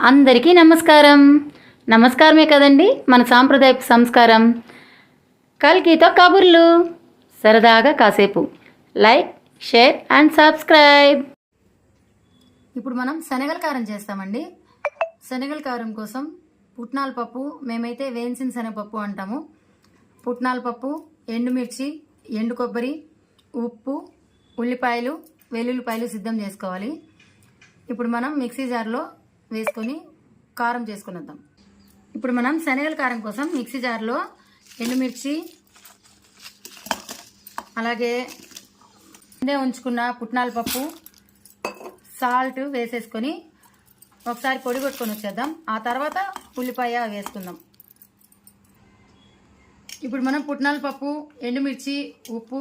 అందరికీ నమస్కారం. నమస్కారమే కదండి మన సాంప్రదాయపు సంస్కారం. కల్కితో కబుర్లు సరదాగా కాసేపు. Like share and subscribe. ఇప్పుడు మనం శనగల కారం చేస్తామండి. శనగల కారం కోసం పుట్నాల పప్పు మేమైతే వేయించిన శనగపప్పు అంటాము. పుట్నాల పప్పు ఎండుమిర్చి ఎండు కొబ్బరి ఉప్పు ఉల్లిపాయలు వెల్లుల్లిపాయలు సిద్ధం చేసుకోవాలి. ఇప్పుడు మనం మిక్సీ జార్లో వేసుకొని కారం చేసుకుని వద్దాం ఇప్పుడు మనం శనగల కారం కోసం మిక్సీ జార్లో ఎండుమిర్చి అలాగే ముందే ఉంచుకున్న పుట్నాల పప్పు సాల్ట్ వేసేసుకొని ఒకసారి పొడి కొట్టుకొని వచ్చేద్దాం. ఆ తర్వాత ఉల్లిపాయ వేసుకుందాం. ఇప్పుడు మనం పుట్నాల పప్పు ఎండుమిర్చి ఉప్పు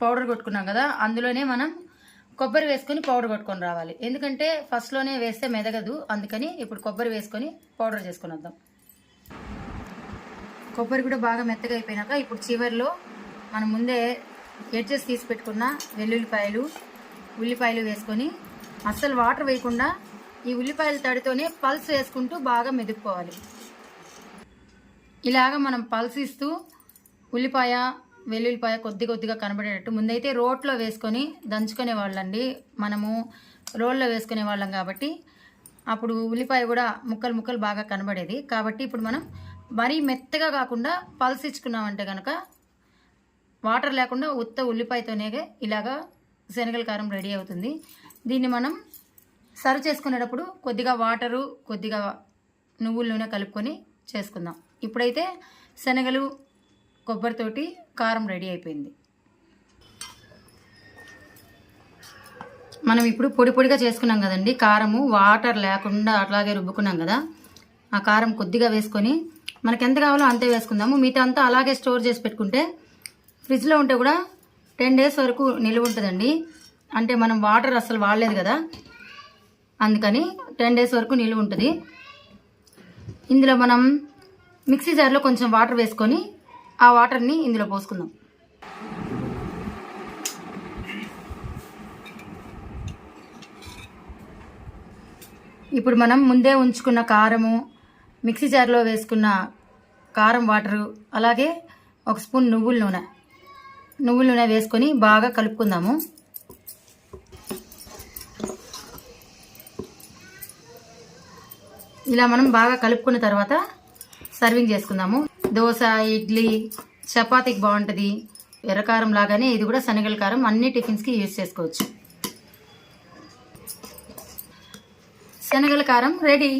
పౌడర్ కొట్టుకున్నాం కదా అందులోనే మనం కొబ్బరి వేసుకొని పౌడర్ పట్టుకొని రావాలి. ఎందుకంటే ఫస్ట్లోనే వేస్తే మెదగదు. అందుకని ఇప్పుడు కొబ్బరి వేసుకొని పౌడర్ చేసుకొని వద్దాం. కొబ్బరి కూడా బాగా మెత్తగా అయిపోయినాక ఇప్పుడు చివరిలో మనం ముందే ఎడ్జెస్ తీసి పెట్టుకున్న వెల్లుల్లిపాయలు ఉల్లిపాయలు వేసుకొని అస్సలు వాటర్ వేయకుండా ఈ ఉల్లిపాయల తడితోనే పల్స్ వేసుకుంటూ బాగా మెదుపుకోవాలి. ఇలాగ మనం పల్స్ ఇస్తూ ఉల్లిపాయ వెల్లుల్లిపాయ కొద్ది కొద్దిగా కనబడేటట్టు. ముందైతే రోట్లో వేసుకొని దంచుకునే వాళ్ళండి. మనము రోల్లో వేసుకునే వాళ్ళం కాబట్టి అప్పుడు ఉల్లిపాయ కూడా ముక్కలు ముక్కలు బాగా కనబడేది. కాబట్టి ఇప్పుడు మనం మరీ మెత్తగా కాకుండా పల్సిచ్చుకున్నామంటే కనుక వాటర్ లేకుండా ఉత్త ఉల్లిపాయతోనే ఇలాగా శనగల కారం రెడీ అవుతుంది. దీన్ని మనం సర్వ్ చేసుకునేటప్పుడు కొద్దిగా వాటరు కొద్దిగా నువ్వుల నూనె కలుపుకొని చేసుకుందాం. ఇప్పుడైతే శనగలు కొబ్బరితోటి కారం రెడీ అయిపోయింది. మనం ఇప్పుడు పొడి పొడిగా చేసుకున్నాం కదండి. కారము వాటర్ లేకుండా అట్లాగే రుబ్బుకున్నాం కదా. ఆ కారం కొద్దిగా వేసుకొని మనకు ఎంత కావాలో అంతే వేసుకుందాము. మిగతా అంతా అలాగే స్టోర్ చేసి పెట్టుకుంటే ఫ్రిడ్జ్లో ఉంటే కూడా టెన్ డేస్ వరకు నిల్వ ఉంటుందండి. అంటే మనం వాటర్ అసలు వాడలేదు కదా. అందుకని టెన్ డేస్ వరకు నిల్వ ఉంటుంది. ఇందులో మనం మిక్సీ జార్లో కొంచెం వాటర్ వేసుకొని ఆ వాటర్ని ఇందులో పోసుకుందాం. ఇప్పుడు మనం ముందే ఉంచుకున్న కారము మిక్సీ జార్లో వేసుకున్న కారం వాటరు అలాగే ఒక స్పూన్ నువ్వుల నూనె. నువ్వుల నూనె వేసుకొని బాగా కలుపుకుందాము. ఇలా మనం బాగా కలుపుకున్న తర్వాత సర్వింగ్ చేసుకుందాము. దోశ ఇడ్లీ చపాతీకి బాగుంటుంది. ఎర్రకారం లాగానే ఇది కూడా శనగల కారం. అన్ని టిఫిన్స్కి యూజ్ చేసుకోవచ్చు. శనగల కారం రెడీ.